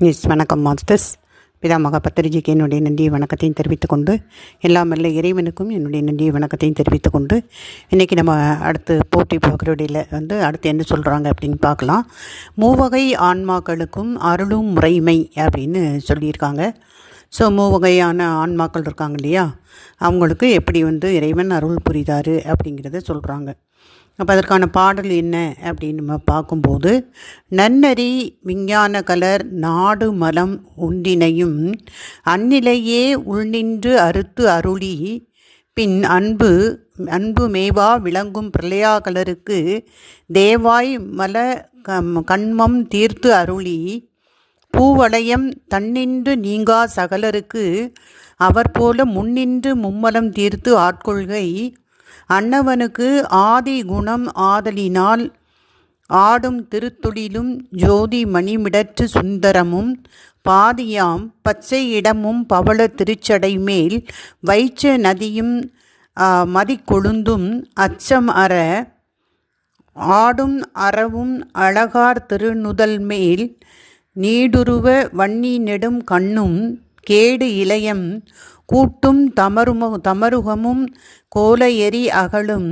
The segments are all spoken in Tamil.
மிஸ் வணக்கம் மாஸ்டர்ஸ். பிதாமக பத்திரிஜிக்கு என்னுடைய நன்றியை வணக்கத்தையும் தெரிவித்துக்கொண்டு எல்லாம் இறைவனுக்கும் என்னுடைய நன்றியை வணக்கத்தையும் தெரிவித்துக்கொண்டு இன்றைக்கி நம்ம அடுத்து போட்டி போக்குறடியில் வந்து அடுத்து என்ன சொல்கிறாங்க அப்படின்னு பார்க்கலாம். மூவகை ஆன்மாக்களுக்கும் அருளும் முறைமை அப்படின்னு சொல்லியிருக்காங்க. ஸோ மூவகையான ஆன்மாக்கள் இருக்காங்க இல்லையா? அவங்களுக்கு எப்படி வந்து இறைவன் அருள் புரிதாரு அப்படிங்கிறத சொல்கிறாங்க அப்போ அதற்கான பாடல் என்ன அப்படின்னு நம்ம பார்க்கும்போது நன்னறி விஞ்ஞான கலர் நாடு மலம் உண்டினையும் அந்நிலையே உள்நின்று அறுத்து அருளி பின் அன்பு அன்பு மேவா விளங்கும் பிரளயாகலருக்கு தேவாய் மல கண்மம் தீர்த்து அருளி பூவளையம் தன்னின்று நீங்கா சகலருக்கு அவர் போல முன்னின்று மும்மலம் தீர்த்து ஆட்கொள்கை அன்னவனுக்கு ஆதி குணம் ஆதலினால் ஆடும் திருத்துளிலும் ஜோதி மணிமிடற்று சுந்தரமும் பாதியாம் பச்சை இடமும் பவள திருச்சடை மேல் வைச்ச நதியும் மதிக்கொழுந்தும் அச்சம் அற ஆடும் அறவும் அழகார் திருநுதல் மேல் நீடுருவ வன்னி நெடும் கண்ணும் கேடு இளையம் கூட்டும் தமரும தமருகமும் கோல எரி அகலும்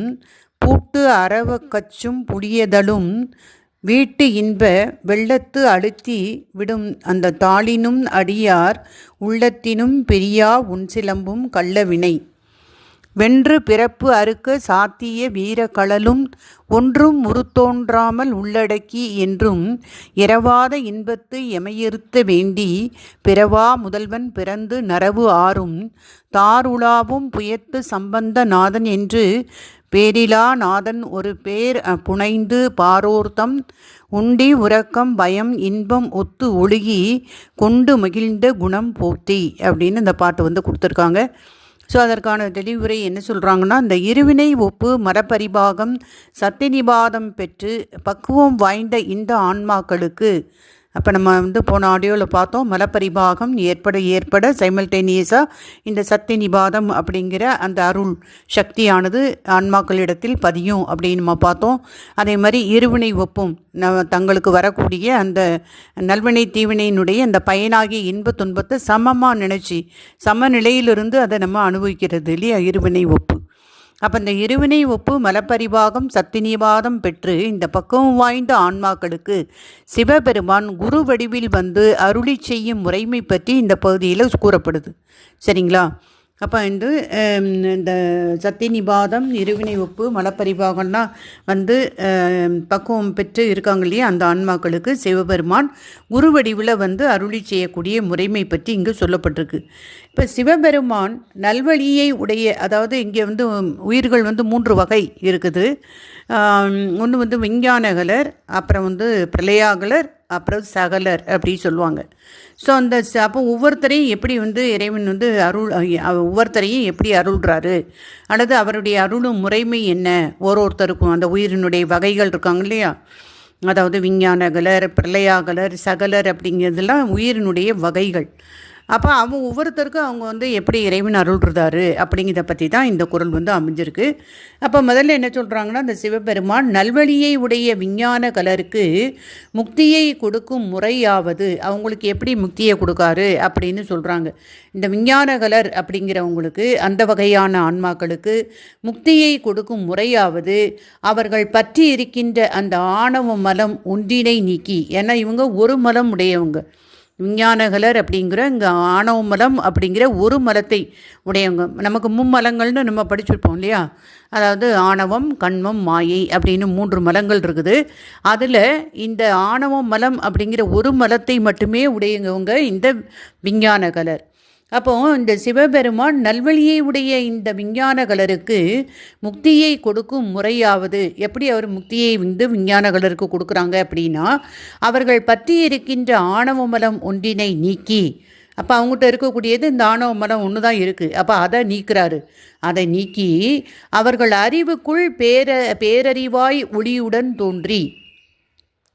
பூட்டு அரவ கச்சும் புடியதலும் வீட்டு இன்ப வெள்ளத்து அழுத்தி விடும் அந்த தாளினும் அடியார் உள்ளத்தினும் பெரியா உன்சிலம்பும் கள்ளவினை வென்று பிறப்பு அறுக்க சாத்திய வீரக்கழலும் ஒன்றும் முறுத்தோன்றாமல் உள்ளடக்கி என்றும் இரவாத இன்பத்து எமையிருத்த வேண்டி பிறவா முதல்வன் பிறந்து நரவு ஆறும் தாருளாவும் புயத்து சம்பந்த நாதன் என்று பேரிலா நாதன் ஒரு பேர் புனைந்து பாரோர்த்தம் உண்டி உறக்கம் பயம் இன்பம் ஒத்து ஒழுகி கொண்டு மகிழ்ந்த குணம் போத்தி அப்படின்னு இந்த பாட்டு வந்து கொடுத்துருக்காங்க. ஸோ அதற்கான தெளிவுரை என்ன சொல்கிறாங்கன்னா இந்த இருவினை ஒப்பு மரப்பரிபாகம் சத்தியநிபாதம் பெற்று பக்குவம் வாய்ந்த இந்த ஆன்மாக்களுக்கு அப்போ நம்ம வந்து போன ஆடியோவில் பார்த்தோம் மலப்பரிபாகம் ஏற்பட ஏற்பட சைமல்டேனியஸாக இந்த சத்திய நிபாதம் அப்படிங்கிற அந்த அருள் சக்தியானது ஆன்மாக்களிடத்தில் பதியும் அப்படின்னு நம்ம பார்த்தோம். அதே மாதிரி இருவினை ஒப்பும் தங்களுக்கு வரக்கூடிய அந்த நல்வினை தீவினையினுடைய அந்த பயனாகிய இன்ப துன்பத்தை சமமாக நினச்சி சமநிலையிலிருந்து அதை நம்ம அனுபவிக்கிறது இல்லையா? இருவினை ஒப்பு. அப்போ இந்த இருவினை ஒப்பு மலப்பரிவாகம் சத்தினிவாதம் பெற்று இந்த பக்குவம் வாய்ந்த ஆன்மாக்களுக்கு சிவபெருமான் குரு வடிவில் வந்து அருளி செய்யும் முறைமை பற்றி இந்த பகுதியில் கூறப்படுது. சரிங்களா? அப்போ வந்து இந்த சத்தியநிபாதம் இருவினை ஒப்பு மலப்பரிபாகம்லாம் வந்து பக்குவம் பெற்று இருக்காங்க இல்லையா? அந்த ஆன்மாக்களுக்கு சிவபெருமான் குரு வடிவில் வந்து அருளி செய்யக்கூடிய முறைமை பற்றி இங்கு சொல்லப்பட்டிருக்கு. இப்போ சிவபெருமான் நல்வழியை உடைய அதாவது இங்கே வந்து உயிர்கள் வந்து மூன்று வகை இருக்குது. ஒன்று வந்து விஞ்ஞானகலர் அப்புறம் வந்து பிரளயாகலர் அப்புறம் சகலர் அப்படின்னு சொல்லுவாங்க. ஸோ அந்த அப்போ ஒவ்வொருத்தரையும் எப்படி வந்து இறைவன் வந்து அருள் ஒவ்வொருத்தரையும் எப்படி அருள்றாரு? அல்லது அவருடைய அருளும் முறைமை என்ன? ஒரு ஒருத்தருக்கும் அந்த உயிரினுடைய வகைகள் இருக்காங்க இல்லையா? அதாவது விஞ்ஞானகலர் பிரளயாகலர் சகலர் அப்படிங்கிறதுலாம் உயிரினுடைய வகைகள். அப்போ அவங்க ஒவ்வொருத்தருக்கும் அவங்க வந்து எப்படி இறைவன் அருள்றாரு அப்படிங்கிறத பற்றி தான் இந்த குரல் வந்து அமைஞ்சிருக்கு. அப்போ முதல்ல என்ன சொல்கிறாங்கன்னா இந்த சிவபெருமான் நல்வழியை உடைய விஞ்ஞான கலருக்கு முக்தியை கொடுக்கும் முறையாவது அவங்களுக்கு எப்படி முக்தியை கொடுக்காரு அப்படின்னு சொல்கிறாங்க இந்த விஞ்ஞான கலர் அப்படிங்கிறவங்களுக்கு அந்த வகையான ஆன்மாக்களுக்கு முக்தியை கொடுக்கும் முறையாவது அவர்கள் பற்றி இருக்கின்ற அந்த ஆணவ மலம் ஒன்றினை நீக்கி. ஏன்னா இவங்க ஒரு மலம் உடையவங்க. விஞ்ஞானகலர் அப்படிங்கிற இங்கே ஆணவ மலம் அப்படிங்கிற ஒரு மலத்தை உடையவங்க. நமக்கு மும்மலங்கள்னு நம்ம படிச்சிருப்போம் இல்லையா? அதாவது ஆணவம் கண்மம் மாயை அப்படின்னு மூன்று மலங்கள் இருக்குது. அதில் இந்த ஆணவ மலம் அப்படிங்கிற ஒரு மலத்தை மட்டுமே உடையவங்க இந்த விஞ்ஞான கலர் அப்போ இந்த சிவபெருமான் நல்வழியை உடைய இந்த விஞ்ஞான கலருக்கு முக்தியை கொடுக்கும் முறையாவது எப்படி அவர் முக்தியை வந்து விஞ்ஞான கலருக்கு கொடுக்குறாங்க அப்படின்னா அவர்கள் பற்றி இருக்கின்ற ஆணவ மலம் ஒன்றினை நீக்கி அப்போ அவங்ககிட்ட இருக்கக்கூடியது இந்த ஆணவ மலம் ஒன்று தான் இருக்குது அப்போ அதை நீக்கிறாரு. அதை நீக்கி அவர்கள் அறிவுக்குள் பேர பேரறிவாய் ஒளியுடன் தோன்றி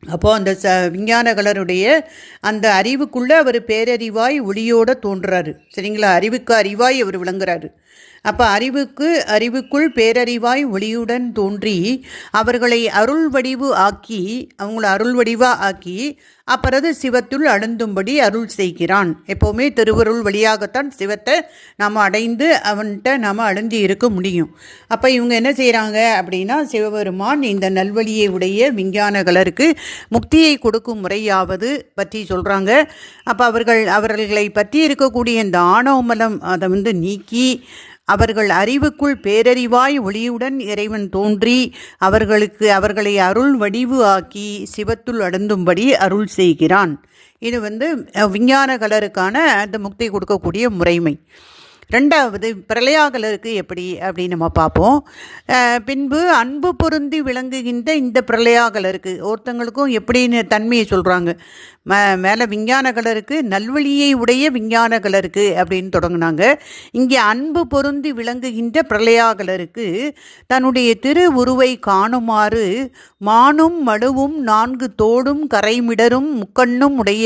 அப்போது அந்த ச விஞ்ஞானகலருடைய அந்த அறிவுக்குள்ளே அவர் பேரறிவாய் ஒளியோடு தோன்றுறாரு சரிங்களா? அறிவுக்கு அறிவாய் அவர் விளங்குறாரு. அப்போ அறிவுக்கு அறிவுக்குள் பேரறிவாய் ஒளியுடன் தோன்றி அவர்களை அருள் வடிவு ஆக்கி அவங்கள அருள் வடிவாக ஆக்கி அப்புறது சிவத்துள் அழுந்தும்படி அருள் செய்கிறான். எப்போவுமே திருவருள் வழியாகத்தான் சிவத்தை நாம் அடைந்து அவன்கிட்ட நாம் அழுந்தி இருக்க முடியும். அப்போ இவங்க என்ன செய்கிறாங்க அப்படின்னா சிவபெருமான் இந்த நல்வழியை உடைய விஞ்ஞானகளருக்கு முக்தியை கொடுக்கும் முறையாவது பற்றி சொல்கிறாங்க அப்போ அவர்கள் அவர்களை பற்றி இருக்கக்கூடிய இந்த ஆணவமலம் அதை வந்து நீக்கி அவர்கள் அறிவுக்குள் பேரறிவாய் ஒளியுடன் இறைவன் தோன்றி அவர்களுக்கு அவர்களை அருள் வடிவு ஆக்கி சிவத்துள் அடந்தும்படி அருள் செய்கிறான். இது வந்து விஞ்ஞான கலருக்கான அந்த முக்தி கொடுக்கக்கூடிய முறைமை. ரெண்டாவது பிரளயாகலருக்கு எப்படி அப்படின்னு நம்ம பார்ப்போம். பின்பு அன்பு பொருந்தி விளங்குகின்ற இந்த பிரளயாகலருக்கு ஒருத்தங்களுக்கும் எப்படின்னு தன்மையை சொல்கிறாங்க ம மேலே விஞ்ஞான கலருக்கு நல்வழியை உடைய விஞ்ஞான கலருக்கு அப்படின்னு தொடங்கினாங்க. இங்கே அன்பு பொருந்தி விளங்குகின்ற பிரளயாகலருக்கு தன்னுடைய திரு உருவை காணுமாறு மானும் மடுவும் நான்கு தோடும் கரைமிடரும் முக்கண்ணும் உடைய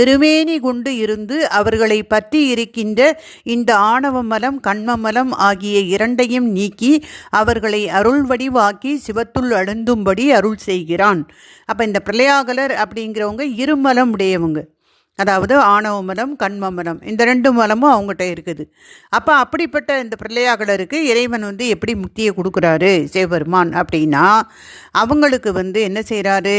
திருமேனி கொண்டு இருந்து அவர்களை பற்றி இருக்கின்ற இந்த ஆண் மலம் கண்மமலம் ஆகிய இரண்டையும் நீக்கி அவர்களை அருள் வடிவாக்கி சிவத்துள் அழுந்தும்படி அருள் செய்கிறான். அப்போ இந்த பிரளயாகலர் அப்படிங்கிறவங்க இருமலம் உடையவங்க. அதாவது ஆணவ மனம் கண்மமனம் இந்த ரெண்டு மலமும் அவங்ககிட்ட இருக்குது. அப்போ அப்படிப்பட்ட இந்த பிரளயாகலருக்கு இறைவன் வந்து எப்படி முக்தியை கொடுக்குறாரு? சிவபெருமான் அப்படின்னா அவங்களுக்கு வந்து என்ன செய்கிறாரு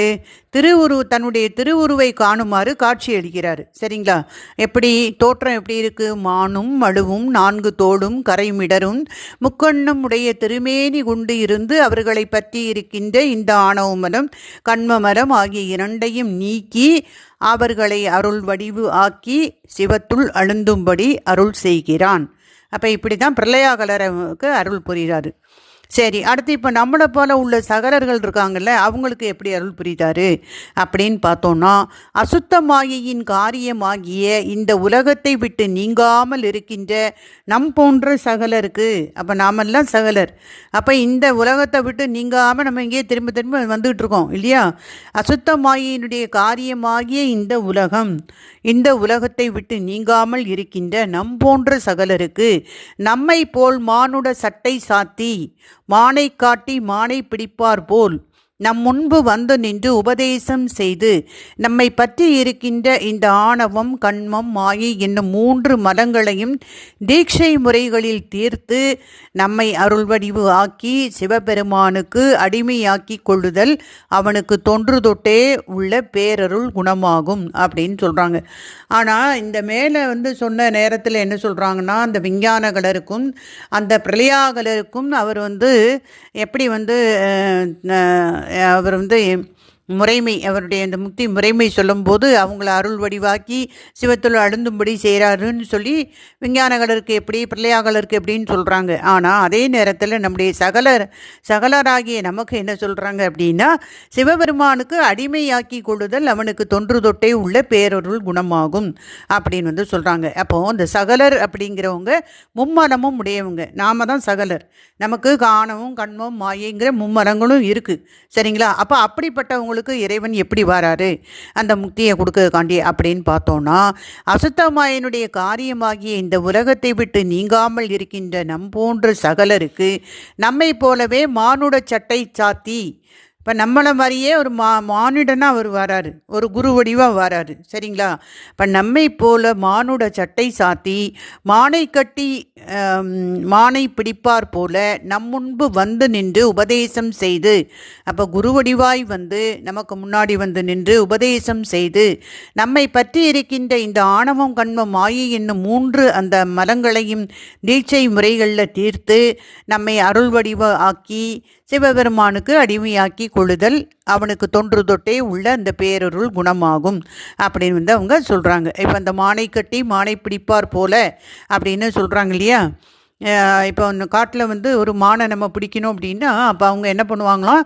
திருவுரு தன்னுடைய திருவுருவை காணுமாறு காட்சி அளிக்கிறாரு. சரிங்களா? எப்படி? தோற்றம் எப்படி இருக்குது மானும் மழுவும் நான்கு தோடும் கரைமிடரும் முக்கண்ணும் உடைய திருமேனி குண்டு இருந்து அவர்களை பற்றி இருக்கின்ற இந்த ஆணவ மலம் கண்ம மரம் ஆகிய இரண்டையும் நீக்கி அவர்களை அருள் வடிவு ஆக்கி சிவத்துள் அழுந்தும்படி அருள் செய்கிறான். அப்போ இப்படி தான் பிரளயாகலருக்கு அருள் புரிகிறாரு. சரி அடுத்து இப்போ நம்மளை போல உள்ள சகலர்கள் இருக்காங்கல்ல அவங்களுக்கு எப்படி அருள் புரிதாரு? அப்படின்னு பார்த்தோன்னா அசுத்த மாயையின் காரியமாகிய இந்த உலகத்தை விட்டு நீங்காமல் இருக்கின்ற நம் போன்ற சகலருக்கு அப்போ நாமெல்லாம் சகலர். அப்போ இந்த உலகத்தை விட்டு நீங்காமல் நம்ம இங்கேயே திரும்ப திரும்ப வந்துகிட்டு இருக்கோம் இல்லையா? அசுத்த மாயையினுடைய காரியமாகிய இந்த உலகம் இந்த உலகத்தை விட்டு நீங்காமல் இருக்கின்ற நம் போன்ற சகலருக்கு நம்மை போல் மானுட சட்டை சாத்தி மானை காட்டி மானை பிடிப்பார் போல். நம் முன்பு வந்து நின்று உபதேசம் செய்து நம்மை பற்றி இருக்கின்ற இந்த ஆணவம் கண்மம் மாயை என்னும் மூன்று மதங்களையும் தீட்சை முறைகளில் தீர்த்து நம்மை அருள்வடிவு ஆக்கி சிவபெருமானுக்கு அடிமையாக்கி கொள்ளுதல் அவனுக்கு தொன்று தொட்டே உள்ள பேரருள் குணமாகும் அப்படின்னு சொல்கிறாங்க ஆனால் இந்த மேலே வந்து சொன்ன நேரத்தில் என்ன சொல்கிறாங்கன்னா அந்த விஞ்ஞானகலருக்கும் அந்த பிரளயாகலருக்கும் அவர் வந்து எப்படி வந்து அவர் வந்து முறைமை அவருடைய அந்த முக்தி முறைமை சொல்லும்போது அவங்கள அருள் வடிவாக்கி சிவத்தில் அழுந்தும்படி செய்கிறாருன்னு சொல்லி விஞ்ஞானகளருக்கு எப்படி பிள்ளையாகலருக்கு எப்படின்னு சொல்கிறாங்க ஆனால் அதே நேரத்தில் நம்முடைய சகலர் சகலராகிய நமக்கு என்ன சொல்கிறாங்க அப்படின்னா சிவபெருமானுக்கு அடிமையாக்கி கொள்ளுதல் அவனுக்கு தொன்று தொட்டே உள்ள பேரொருள் குணமாகும் அப்படின்னு வந்து சொல்கிறாங்க அப்போது இந்த சகலர் அப்படிங்கிறவங்க மும்மலமும் உடையவங்க. நாம தான் சகலர். நமக்கு காணவும் கண்மம் மாயைங்கிற மும்மரங்களும் இருக்குது சரிங்களா? அப்போ அப்படிப்பட்டவங்களுக்கு இறைவன் எப்படி வராரு? அந்த முக்தியை கொடுக்கறதுக்காண்டி அப்படின்னு பார்த்தோன்னா அசுத்தமாயனுடைய காரியமாகிய இந்த உலகத்தை விட்டு நீங்காமல் இருக்கின்ற நம் போன்ற சகலருக்கு நம்மை போலவே மானுட சட்டை சாத்தி இப்போ நம்மளை மாதிரியே ஒரு மா மானிடனாக அவர் வராரு. ஒரு குரு வடிவாக வராரு. சரிங்களா? இப்போ நம்மை போல மானுட சட்டை சாத்தி மானை கட்டி மானை பிடிப்பார் போல நம் முன்பு வந்து நின்று உபதேசம் செய்து அப்போ குரு வடிவாய் வந்து நமக்கு முன்னாடி வந்து நின்று உபதேசம் செய்து நம்மை பற்றி இருக்கின்ற இந்த ஆணவம் கண்மம் மாயை என்னும் மூன்று அந்த மலங்களையும் தீட்சை முறைகளில் தீர்த்து நம்மை அருள் வடிவ ஆக்கி சிவபெருமானுக்கு அடிமையாக்கி கொள்ளுதல் அவனுக்கு தொன்று தொட்டே உள்ள அந்த பேரருள் குணமாகும் அப்படின்னு வந்து அவங்க சொல்கிறாங்க இப்போ அந்த மானை கட்டி மானை பிடிப்பார் போல அப்படின்னு சொல்கிறாங்க இல்லையா? இப்போ அந்த காட்டில் வந்து ஒரு மானை நம்ம பிடிக்கணும் அப்படின்னா அப்போ அவங்க என்ன பண்ணுவாங்களாம்?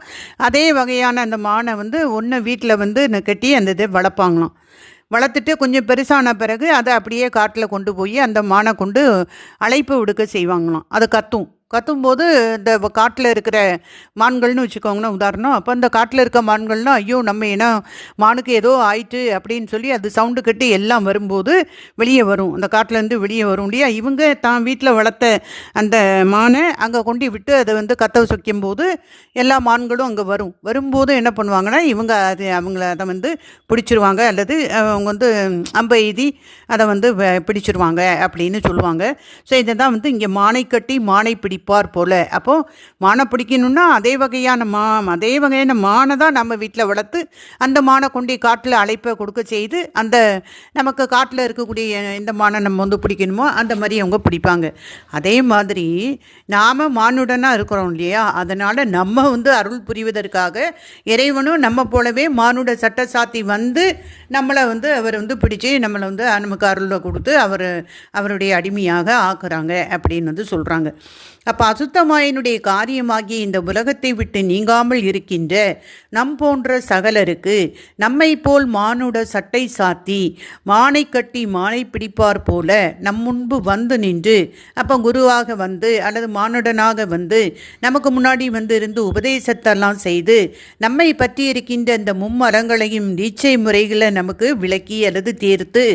அதே வகையான அந்த மானை வந்து ஒன்று வீட்டில் வந்து கட்டி அந்த இதை வளர்ப்பாங்களாம். வளர்த்துட்டு கொஞ்சம் பெருசான பிறகு அதை அப்படியே காட்டில் கொண்டு போய் அந்த மானை கொண்டு அழைப்பு விடுக்க செய்வாங்களாம். அது கத்தும். கத்தும்போது இந்த காட்டில் இருக்கிற மான்கள்னு வச்சுக்கோங்களேன் உதாரணம். அப்போ அந்த காட்டில் இருக்க மான்கள்னால் ஐயோ நம்ம ஏன்னா மானுக்கு ஏதோ ஆயிட்டு அப்படின்னு சொல்லி அது சவுண்டு கட்டி எல்லாம் வரும்போது வெளியே வரும். அந்த காட்டிலேருந்து வெளியே வரும் இல்லையா? இவங்க தான் வீட்டில் வளர்த்த அந்த மானை அங்கே கொண்டு விட்டு அதை வந்து கத்த சுக்கும் போது எல்லா மான்களும் அங்கே வரும். வரும்போது என்ன பண்ணுவாங்கன்னா இவங்க அது அவங்கள அதை வந்து பிடிச்சிருவாங்க. அல்லது அவங்க வந்து அம்பை எய்தி அதை வந்து பிடிச்சிருவாங்க அப்படின்னு சொல்லுவாங்க. ஸோ இதை தான் வந்து இங்கே மானை கட்டி மானை இருப்பார் போல். அப்போது மானை பிடிக்கணும்னா அதே வகையான மா அதே வகையான மானை தான் நம்ம வீட்டில் வளர்த்து அந்த மானை கொண்டு காட்டில் அழைப்பை கொடுக்க செய்து அந்த நமக்கு காட்டில் இருக்கக்கூடிய எந்த மானை நம்ம வந்து பிடிக்கணுமோ அந்த மாதிரி அவங்க பிடிப்பாங்க. அதே மாதிரி நாம் மானுடனாக இருக்கிறோம் இல்லையா? அதனால் நம்ம வந்து அருள் புரிவதற்காக இறைவனும் நம்ம போலவே மானுட சட்ட சாத்தி வந்து நம்மளை வந்து அவர் வந்து பிடிச்சி நம்மளை வந்து நமக்கு அருளை கொடுத்து அவர் அவருடைய அடிமையாக ஆக்குறாங்க அப்படின்னு வந்து சொல்கிறாங்க அப்போ அசுத்தமாயினுடைய காரியமாகிய இந்த உலகத்தை விட்டு நீங்காமல் இருக்கின்ற நம் போன்ற சகலருக்கு நம்மை போல் மானுட சட்டை சாத்தி மானை கட்டி மானை பிடிப்பார் போல நம் முன்பு வந்து நின்று அப்போ குருவாக வந்து அல்லது மானுடனாக வந்து நமக்கு முன்னாடி வந்து இருந்து உபதேசத்தெல்லாம் செய்து நம்மை பற்றி இருக்கின்ற இந்த மும்மரங்களையும் நீச்சை முறைகளை நமக்கு விளக்கி அல்லது தீர்த்து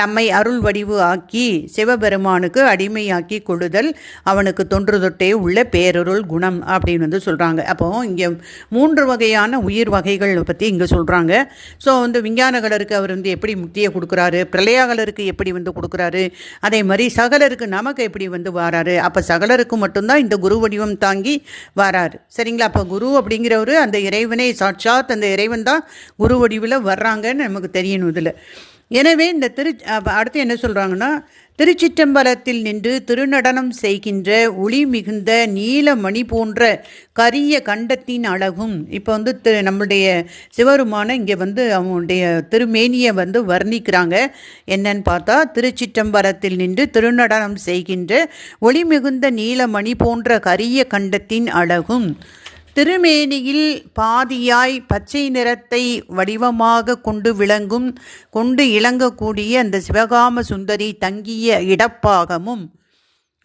நம்மை அருள் வடிவு ஆக்கி சிவபெருமானுக்கு அடிமையாக்கி கொள்ளுதல் அவனுக்கு தொன்று தொட்டே உள்ள பேரருள் குணம் அப்படின்னு வந்து சொல்கிறாங்க அப்போ இங்கே மூன்று வகையான உயிர் வகைகள் பற்றி இங்கே சொல்கிறாங்க ஸோ வந்து விஞ்ஞானகலருக்கு அவர் வந்து எப்படி முக்தியை கொடுக்குறாரு பிரளயாகலருக்கு எப்படி வந்து கொடுக்குறாரு அதே மாதிரி சகலருக்கு நமக்கு எப்படி வந்து வராரு? அப்போ சகலருக்கு மட்டும்தான் இந்த குரு வடிவம் தாங்கி வராரு. சரிங்களா? அப்போ குரு அப்படிங்கிறவர் அந்த இறைவனை சாட்சாத் அந்த இறைவன் தான் குரு வடிவில் வர்றாங்கன்னு நமக்கு தெரியணும் இதில். எனவே இந்த திரு அடுத்து என்ன சொல்கிறாங்கன்னா திருச்சிற்றம்பலத்தில் நின்று திருநடனம் செய்கின்ற ஒளி மிகுந்த நீலமணி போன்ற கரிய கண்டத்தின் அழகும் இப்போ வந்து திரு நம்மளுடைய சிவருமான இங்கே வந்து அவனுடைய திருமேனியை வந்து வர்ணிக்கிறாங்க. என்னன்னு பார்த்தா திருச்சிற்றம்பலத்தில் நின்று திருநடனம் செய்கின்ற ஒளி மிகுந்த நீலமணி போன்ற கரிய கண்டத்தின் அழகும். திருமேனியில் பாதியாய் பச்சை நிறத்தை வடிவமாக கொண்டு விளங்கும் கொண்டு இளங்கக்கூடிய அந்த சிவகாம சுந்தரி தங்கிய இடப்பாகமும்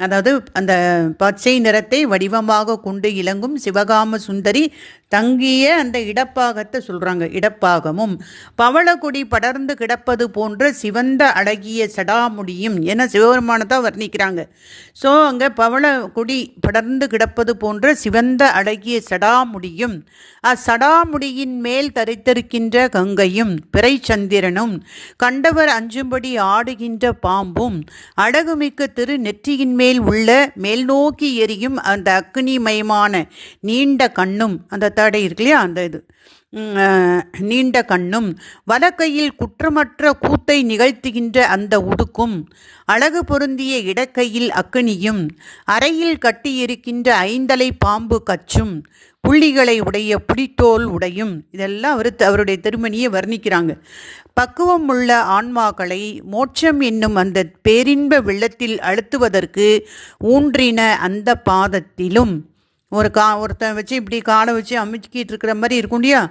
அதாவது அந்த பச்சை நிறத்தை வடிவமாக கொண்டு இலங்கும் சிவகாம சுந்தரி தங்கிய அந்த இடப்பாகத்தை சொல்கிறாங்க இடப்பாகமும். பவளக்குடி படர்ந்து கிடப்பது போன்ற சிவந்த அழகிய சடாமுடியும் என சிவபெருமானத்தை வர்ணிக்கிறாங்க. ஸோ அங்கே பவளக்குடி படர்ந்து கிடப்பது போன்ற சிவந்த அழகிய சடாமுடியும் அச்சடாமுடியின் மேல் தரித்திருக்கின்ற கங்கையும் பிறைச்சந்திரனும் கண்டவர் அஞ்சும்படி ஆடுகின்ற பாம்பும் அழகுமிக்க திரு நெற்றியின் மேல் உள்ள மேல் நோக்கி எரியும் அந்த அக்னிமயமான நீண்ட கண்ணும் அந்த தடை இருக்கு இல்லையா? அந்த இது. நீண்ட கண்ணும் வலக்கையில் குற்றமற்ற கூத்தை நிகழ்த்துகின்ற அந்த உடுக்கும். அழகு பொருந்திய இடக்கையில் அக்கினியும் அறையில் கட்டியிருக்கின்ற ஐந்தலை பாம்பு கச்சும் புள்ளிகளை உடைய புடித்தோல் உடையும். இதெல்லாம் அவர் அவருடைய திருமணியை வர்ணிக்கிறாங்க. பக்குவம் உள்ள ஆன்மாக்களை மோட்சம் என்னும் அந்த பேரின்ப வெள்ளத்தில் அழுத்துவதற்கு ஊன்றின அந்த பாதத்திலும் ஒரு கா ஒருத்தன் வச்சு இப்படி காலை வச்சு அமைச்சிக்கிட்டு இருக்கிற மாதிரி இருக்கும் இல்லையா?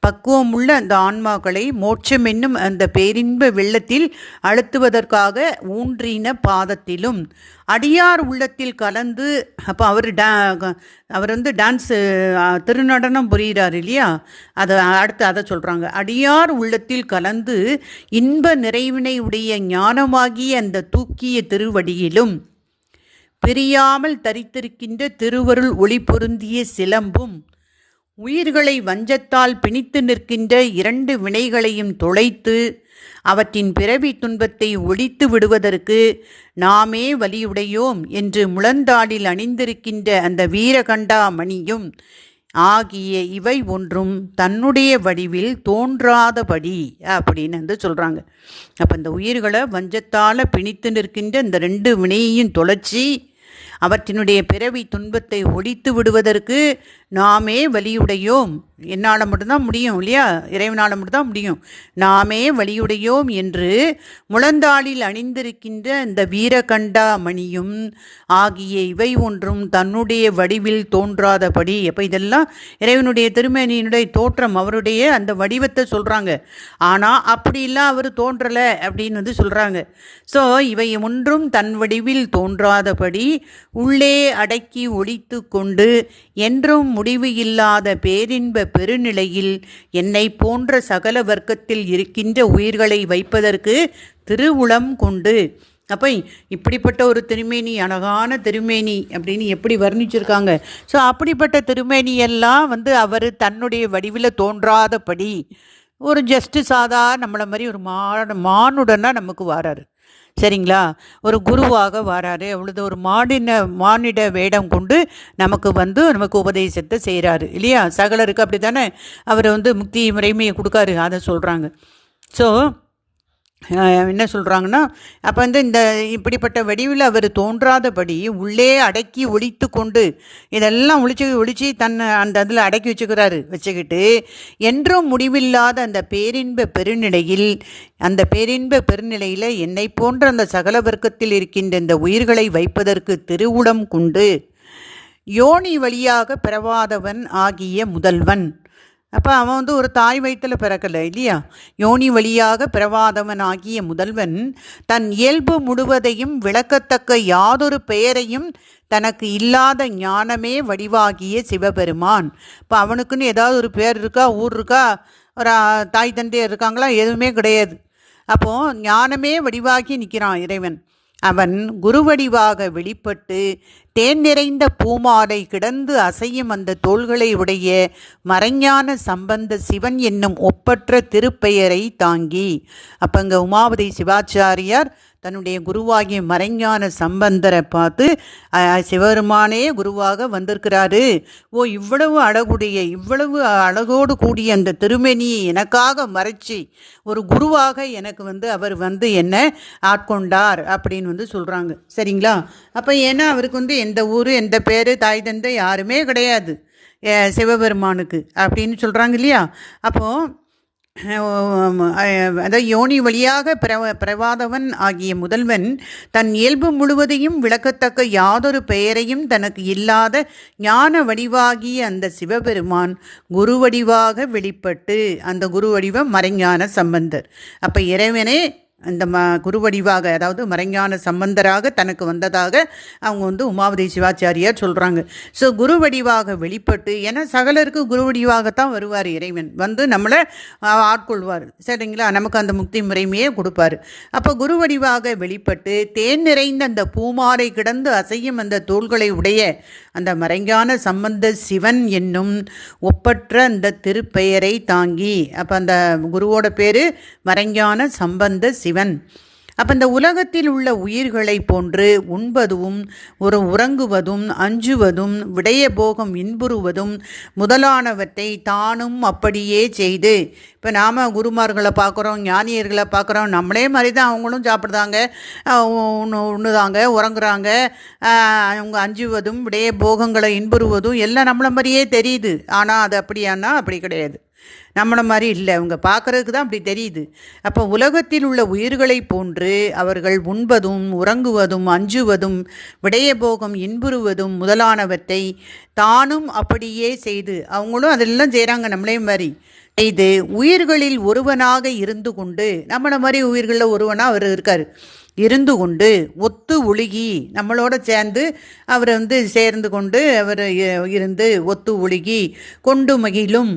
பக்குவம் உள்ள அந்த ஆன்மாக்களை மோட்சம் என்னும் அந்த பேரின்ப வெள்ளத்தில் அழுத்துவதற்காக ஊன்றின பாதத்திலும் அடியார் உள்ளத்தில் கலந்து அப்போ அவர் டா அவர் வந்து டான்ஸு திருநடனம் புரிகிறார் இல்லையா? அதை அடுத்து அதை சொல்கிறாங்க அடியார் உள்ளத்தில் கலந்து இன்ப நிறைவினை உடைய ஞானமாகிய அந்த தூக்கிய திருவடியிலும் பிரியாமல் தரித்திருக்கின்ற திருவருள் ஒளி பொருந்திய சிலம்பும் உயிர்களை வஞ்சத்தால் பிணித்து நிற்கின்ற இரண்டு வினைகளையும் தொலைத்து அவற்றின் பிறவி துன்பத்தை ஒழித்து விடுவதற்கு நாமே வலியுடையோம் என்று முழந்தாடில் அணிந்திருக்கின்ற அந்த வீரகண்டா மணியும் ஆகிய இவை ஒன்றும் தன்னுடைய வடிவில் தோன்றாதபடி அப்படின்னு வந்து சொல்கிறாங்க அப்போ இந்த உயிர்களை வஞ்சத்தால் பிணித்து நிற்கின்ற இந்த ரெண்டு வினையையும் தொலைச்சி அவற்றினுடைய பிறவி துன்பத்தை ஒழித்து விடுவதற்கு நாமே வலியுடையோம். என்னால் மட்டும்தான் முடியும் இல்லையா? இறைவனால் மட்டும்தான் முடியும். நாமே வழியுடையோம் என்று முழந்தாளில் அணிந்திருக்கின்ற இந்த வீரகண்டா மணியும் ஆகிய இவை ஒன்றும் தன்னுடைய வடிவில் தோன்றாதபடி அப்போ இதெல்லாம் இறைவனுடைய திருமேனியினுடைய தோற்றம் அவருடைய அந்த வடிவத்தை சொல்கிறாங்க ஆனால் அப்படிலாம் அவர் தோன்றலை அப்படின்னு வந்து சொல்கிறாங்க ஸோ இவை ஒன்றும் தன் வடிவில் தோன்றாதபடி உள்ளே அடக்கி ஒழித்து கொண்டு என்றும் முடிவு இல்லாத பேரின்ப பெருநிலையில் என்னை போன்ற சகல வர்க்கத்தில் இருக்கின்ற உயிர்களை வைப்பதற்கு திருவுளம் கொண்டு. அப்போ இப்படிப்பட்ட ஒரு திருமேனி அழகான திருமேனி அப்படின்னு எப்படி வர்ணிச்சிருக்காங்க? ஸோ அப்படிப்பட்ட திருமேனியெல்லாம் வந்து அவர் தன்னுடைய வடிவில் தோன்றாதபடி ஒரு ஜஸ்ட்டு சாதா நம்மளை மாதிரி ஒரு மான மானுடனாக நமக்கு வராரு. சரிங்களா? ஒரு குருவாக வராரு. அவ்வளோது ஒரு மாடின மானிட வேடம் கொண்டு நமக்கு வந்து நமக்கு உபதேசத்தை செய்கிறாரு இல்லையா? சகலருக்கு அப்படி தானே அவர் வந்து முக்தி முறைமையை கொடுக்காரு அதை சொல்கிறாங்க ஸோ என்ன சொல்கிறாங்கன்னா அப்போ வந்து இந்த இப்படிப்பட்ட வடிவில் அவர் தோன்றாதபடி உள்ளே அடக்கி ஒழித்து கொண்டு இதெல்லாம் ஒழிச்சு ஒழிச்சு தன்னை அந்த இதில் அடக்கி வச்சுக்கிறாரு வச்சுக்கிட்டு என்றும் முடிவில்லாத அந்த பேரின்ப பெருநிலையில் அந்த பேரின்ப பெருநிலையில் என்னை போன்ற அந்த சகல வர்க்கத்தில் இருக்கின்ற இந்த உயிர்களை வைப்பதற்கு திருவுடம் கொண்டு யோனி வழியாக பிறவாதவன் ஆகிய முதல்வன். அப்போ அவன் வந்து ஒரு தாய் வயிற்றில் பிறக்கலை இல்லையா? யோனி வழியாக பிறவாதவன் ஆகிய முதல்வன் தன் இயல்பு முழுவதையும் விளக்கத்தக்க யாதொரு பெயரையும் தனக்கு இல்லாத ஞானமே வடிவாகிய சிவபெருமான். இப்போ அவனுக்குன்னு ஏதாவது ஒரு பேர் இருக்கா ஊர் இருக்கா? ஒரு தாய் தந்தையர் இருக்காங்களா? எதுவுமே கிடையாது. அப்போது ஞானமே வடிவாகி நிற்கிறான் இறைவன். அவன் குருவடிவாக வெளிப்பட்டு தேன் நிறைந்த பூமாலை கிடந்து அசையும் அந்த தோள்களை உடைய மறைஞான சம்பந்த சிவன் என்னும் ஒப்பற்ற திருப்பெயரை தாங்கி. அப்போ இங்கே உமாவதி சிவாச்சாரியார் தன்னுடைய குருவாகிய மறைஞான சம்பந்தரை பார்த்து சிவபெருமானே குருவாக வந்திருக்கிறாரு. ஓ இவ்வளவு அழகுடைய இவ்வளவு அழகோடு கூடிய அந்த திருமணியை எனக்காக மறைச்சி ஒரு குருவாக எனக்கு வந்து அவர் வந்து என்ன ஆட்கொண்டார் அப்படின்னு வந்து சொல்கிறாங்க சரிங்களா? அப்போ ஏன்னா அவருக்கு வந்து எந்த ஊர் எந்த பேர் தாய் தந்தை யாருமே கிடையாது. சிவபெருமானுக்கு அப்படின்னு சொல்கிறாங்க இல்லையா? அப்போது அதாவது யோனி வழியாக பிரவ பிரவாதவன் ஆகிய முதல்வன் தன் இயல்பு முழுவதையும் விளக்கத்தக்க யாதொரு பெயரையும் தனக்கு இல்லாத ஞான வடிவாகிய அந்த சிவபெருமான் குரு வடிவாக வெளிப்பட்டு அந்த குரு வடிவம் மறைஞான சம்பந்தர். அப்போ இறைவனே அந்த ம குருவடிவாக அதாவது மறைஞான சம்பந்தராக தனக்கு வந்ததாக அவங்க வந்து உமாவதி சிவாச்சாரியார் சொல்கிறாங்க ஸோ குருவடிவாக வெளிப்பட்டு ஏன்னா சகலருக்கு குருவடிவாகத்தான் வருவார் இறைவன். வந்து நம்மளை ஆட்கொள்வார். சரிங்களா? நமக்கு அந்த முக்தி முறைமையே கொடுப்பார். அப்போ குருவடிவாக வெளிப்பட்டு தேன் நிறைந்த அந்த பூமாரை கிடந்து அசையும் அந்த தோள்களை உடைய அந்த மறைஞான சம்பந்த சிவன் என்னும் ஒப்பற்ற அந்த திருப்பெயரை தாங்கி அப்போ அந்த குருவோட பேர் மறைஞான சம்பந்த சிவன் அப்போ இந்த உலகத்தில் உள்ள உயிர்களை போன்று உண்பதும் ஒரு உறங்குவதும் அஞ்சுவதும் விடைய போகம் இன்புறுவதும் முதலானவற்றை தானும் அப்படியே செய்து. இப்போ நாம் குருமார்களை பார்க்குறோம் ஞானியர்களை பார்க்குறோம் நம்மளே மாதிரி தான் அவங்களும் சாப்பிட்றாங்க ஒன்று உண்ணுதாங்க உறங்குறாங்க. அவங்க அஞ்சுவதும் விடைய போகங்களை இன்புறுவதும் எல்லாம் நம்மளை மாதிரியே தெரியுது. ஆனால் அது அப்படியானா அப்படி கிடையாது. நம்மளை மாதிரி இல்லை. அவங்க பார்க்குறதுக்கு தான் அப்படி தெரியுது. அப்போ உலகத்தில் உள்ள உயிர்களை போன்று அவர்கள் உண்பதும் உறங்குவதும் அஞ்சுவதும் விடயபோகம் இன்புறுவதும் முதலானவற்றை தானும் அப்படியே செய்து அவங்களும் அதெல்லாம் செய்கிறாங்க நம்மளே மாதிரி செய்து உயிர்களில் ஒருவனாக இருந்து கொண்டு நம்மளை மாதிரி உயிர்களில் ஒருவனாக அவர் இருக்கார். இருந்து கொண்டு ஒத்து ஒழுகி நம்மளோட சேர்ந்து அவர் வந்து சேர்ந்து கொண்டு அவர் இருந்து ஒத்து ஒழுகி கொண்டு மகிழும்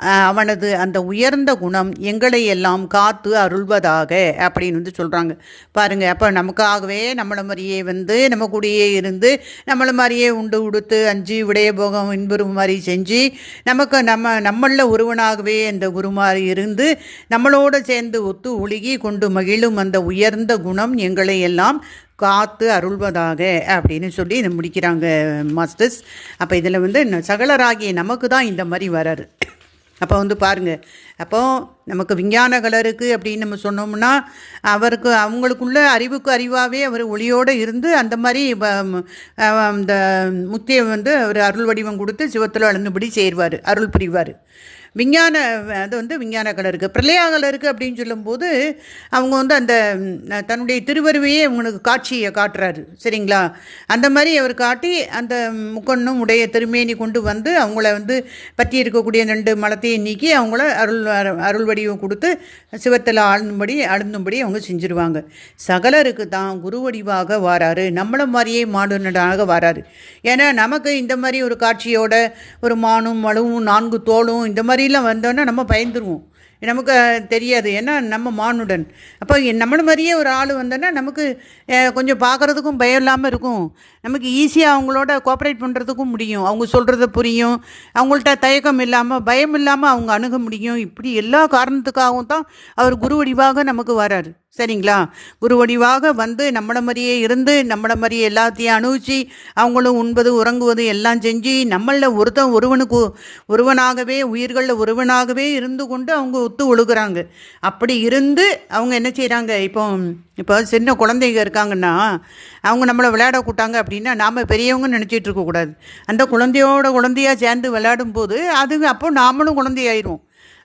அவனது அந்த உயர்ந்த குணம் எங்களை எல்லாம் காத்து அருள்வதாக அப்படின்னு வந்து சொல்கிறாங்க பாருங்கள் அப்போ நமக்காகவே நம்மளை மாதிரியே வந்து நம்ம கூடயே இருந்து நம்மளை மாதிரியே உண்டு உடுத்து அஞ்சு விடைய போகம் இன்புறும் மாதிரி செஞ்சு நமக்கு நம்ம நம்மளில் ஒருவனாகவே அந்த குருமாரி இருந்து நம்மளோடு சேர்ந்து ஒத்து ஒழுகி கொண்டு மகிழும் அந்த உயர்ந்த குணம் எங்களை எல்லாம் காத்து அருள்வதாக அப்படின்னு சொல்லி இதை முடிக்கிறாங்க மாஸ்டர்ஸ். அப்போ இதில் வந்து சகலராகிய நமக்கு தான் இந்த மாதிரி வராரு. அப்போ வந்து பாருங்கள் அப்போது நமக்கு விஞ்ஞான கலருக்கு அப்படின்னு நம்ம சொன்னோம்னா அவருக்கு அவங்களுக்குள்ள அறிவுக்கு அறிவாகவே அவர் ஒளியோடு இருந்து அந்த மாதிரி வ- அந்த முத்தியை வந்து அவர் அருள் வடிவம் கொடுத்து சிவத்தில் அழுந்தபடி சேருவார் அருள் புரிவார். விஞ்ஞான அது வந்து விஞ்ஞான கலருக்கு பிரளயா கலருக்கு அப்படின்னு சொல்லும்போது அவங்க வந்து அந்த தன்னுடைய திருவருவையே அவங்களுக்கு காட்சியை காட்டுறாரு. சரிங்களா? அந்த மாதிரி அவர் காட்டி அந்த முக்கண்ணும் உடைய திருமேனி கொண்டு வந்து அவங்கள வந்து பற்றி இருக்கக்கூடிய ரெண்டு மலத்தையும் நீக்கி அவங்கள அருள் அருள் வடிவம் கொடுத்து சிவத்தில் ஆளும்படி அழுந்தும்படி அவங்க செஞ்சுருவாங்க. சகலருக்கு தான் குரு வடிவாக வாராரு. நம்மள மாதிரியே மாடுனடாக வாராரு. ஏன்னா நமக்கு இந்த மாதிரி ஒரு காட்சியோட ஒரு மானும் மழுவும் நான்கு தோளும் இந்த மாதிரி மாதிரிலாம் வந்தோன்னா நம்ம பயந்துருவோம். நமக்கு தெரியாது. ஏன்னா நம்ம மானுடன். அப்போ நம்மளை மாதிரியே ஒரு ஆள் வந்தோன்னா நமக்கு கொஞ்சம் பார்க்குறதுக்கும் பயம் இல்லாமல் இருக்கும். நமக்கு ஈஸியாக அவங்களோட கோஆப்ரேட் பண்ணுறதுக்கும் முடியும். அவங்க சொல்கிறத புரியும். அவங்கள்ட்ட தயக்கம் இல்லாமல் பயம் இல்லாமல் அவங்க அணுக முடியும். இப்படி எல்லா காரணத்துக்காகவும் தான் அவர் குரு வடிவாக நமக்கு வராரு. சரிங்களா? குரு வடிவாக வந்து நம்மள மாதிரியே இருந்து நம்மள மாதிரியே எல்லாத்தையும் அணுவிச்சு அவங்களும் உண்பது உறங்குவது எல்லாம் செஞ்சு நம்மளில் ஒருத்தன் ஒருவனுக்கு ஒருவனாகவே உயிர்களில் ஒருவனாகவே இருந்து கொண்டு அவங்க ஒத்து ஒழுகுறாங்க. அப்படி இருந்து அவங்க என்ன செய்கிறாங்க இப்போ இப்போ சின்ன குழந்தைங்க இருக்காங்கன்னா அவங்க நம்மளை விளையாட கூட்டாங்க அப்படின்னா நாம் பெரியவங்க நினச்சிட்டு இருக்கக்கூடாது. அந்த குழந்தையோட குழந்தையாக சேர்ந்து விளையாடும் போது அது அப்போ நாமளும் குழந்தையாயிரும்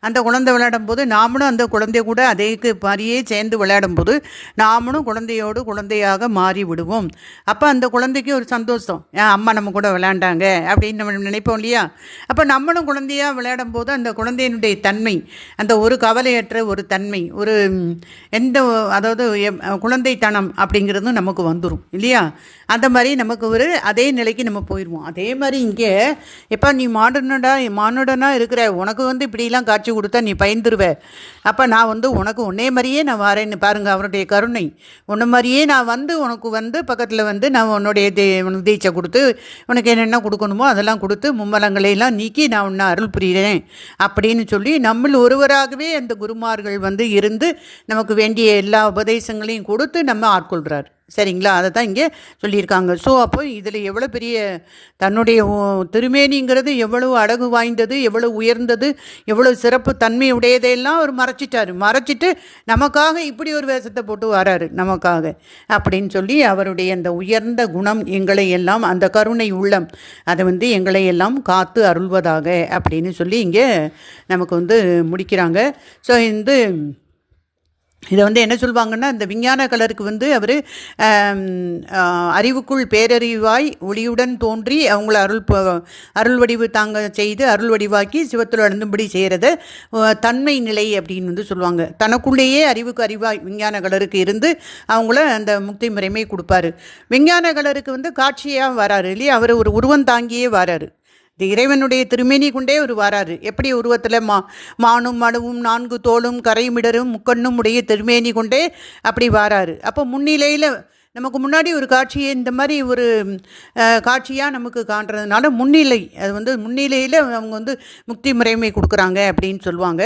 அந்த குழந்தை விளையாடும் போது நாமளும் அந்த குழந்தை கூட அதேக்கு மாதிரியே சேர்ந்து விளையாடும் போது நாமளும் குழந்தையோடு குழந்தையாக மாறி விடுவோம். அப்போ அந்த குழந்தைக்கு ஒரு சந்தோஷம். அம்மா நம்ம கூட விளையாண்டாங்க அப்படின்னு நம்ம நினைப்போம் இல்லையா? அப்போ நம்மளும் குழந்தையாக விளையாடும் போது அந்த குழந்தையினுடைய தன்மை அந்த ஒரு கவலையற்ற ஒரு தன்மை ஒரு எந்த அதாவது எம், குழந்தைத்தனம் அப்படிங்கிறதும் நமக்கு வந்துடும் இல்லையா? அந்த மாதிரி நமக்கு ஒரு அதே நிலைக்கு நம்ம போயிடுவோம் அதே மாதிரி இங்கே எப்போ நீ மாடர்னடாக மானுடனாக இருக்கிற உனக்கு வந்து இப்படிலாம் காட்சி கொடுத்தா நீ பயந்துருவ. அப்போ நான் வந்து உனக்கு உன்னே மாதிரியே நான் வரேன்னு பாருங்க அவருடைய கருணை. உன்ன மாதிரியே நான் வந்து உனக்கு வந்து பக்கத்தில் வந்து நான் உன்னுடைய தே உனக்கு தீட்சை கொடுத்து உனக்கு என்னென்ன கொடுக்கணுமோ அதெல்லாம் கொடுத்து மும்மலங்களையெல்லாம் நீக்கி நான் உன்னை அருள் புரிகிறேன். அப்படின்னு சொல்லி நம்மள் ஒருவராகவே அந்த குருமார்கள் வந்து இருந்து நமக்கு வேண்டிய எல்லா உபதேசங்களையும் கொடுத்து நம்ம ஆட்கொள்கிறார் சரிங்களா? அதை தான் இங்கே சொல்லியிருக்காங்க. ஸோ அப்போ இதில் எவ்வளோ பெரிய தன்னுடைய திருமேனிங்கிறது எவ்வளோ அழகு வாய்ந்தது எவ்வளோ உயர்ந்தது எவ்வளோ சிறப்பு தன்மை உடையதையெல்லாம் அவர் மறைச்சிட்டார். மறைச்சிட்டு நமக்காக இப்படி ஒரு வேஷத்தை போட்டு வராரு நமக்காக அப்படின்னு சொல்லி அவருடைய அந்த உயர்ந்த குணம் எங்களை எல்லாம் அந்த கருணை உள்ளம் அதை வந்து எங்களை எல்லாம் காத்து அருள்வதாக அப்படின்னு சொல்லி இங்கே நமக்கு வந்து முடிக்கிறாங்க. ஸோ இந்த இதை வந்து என்ன சொல்லுவாங்கன்னா இந்த விஞ்ஞான கலருக்கு வந்து அவர் அறிவுக்குள் பேரறிவாய் ஒளியுடன் தோன்றி அவங்கள அருள் அருள் வடிவு தாங்க செய்து அருள் வடிவாக்கி சிவத்தில் அழுந்தும்படி செய்கிறத தன்மை நிலை அப்படின்னு வந்து சொல்லுவாங்க தனக்குள்ளேயே அறிவுக்கு அறிவாய் விஞ்ஞான கலருக்கு இருந்து அவங்கள அந்த முக்தி முறைமை கொடுப்பாரு. விஞ்ஞான கலருக்கு வந்து காட்சியாக வராரு இல்லையா? அவர் ஒரு உருவம் தாங்கியே வராரு. இது இறைவனுடைய திருமேனி கொண்டே ஒரு வராரு எப்படி உருவத்தில் மா மானும் மனுவும் நான்கு தோளும் கரைமிடரும் முக்கண்ணும் உடைய திருமேனி கொண்டே அப்படி வாராரு. அப்போ முன்னிலையில் நமக்கு முன்னாடி ஒரு காட்சியை இந்த மாதிரி ஒரு காட்சியாக நமக்கு காண்றதுனால முன்னிலை. அது வந்து முன்னிலையில் அவங்க வந்து முக்தி முறைமை கொடுக்குறாங்க அப்படின்னு சொல்லுவாங்க.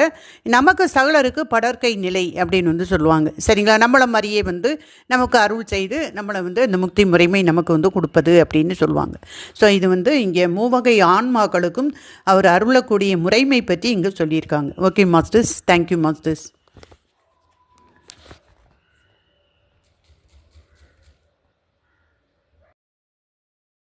நமக்கு சகலருக்கு படற்கை நிலை அப்படின்னு வந்து சொல்லுவாங்க. சரிங்களா? நம்மளை மாதிரியே வந்து நமக்கு அருள் செய்து நம்மளை வந்து இந்த முக்தி முறைமை நமக்கு வந்து கொடுப்பது அப்படின்னு சொல்லுவாங்க. ஸோ இது வந்து இங்கே மூவகை ஆன்மாக்களுக்கும் அவர் அருளக்கூடிய முறைமை பற்றி இங்கே சொல்லியிருக்காங்க. Okay masters thank you masters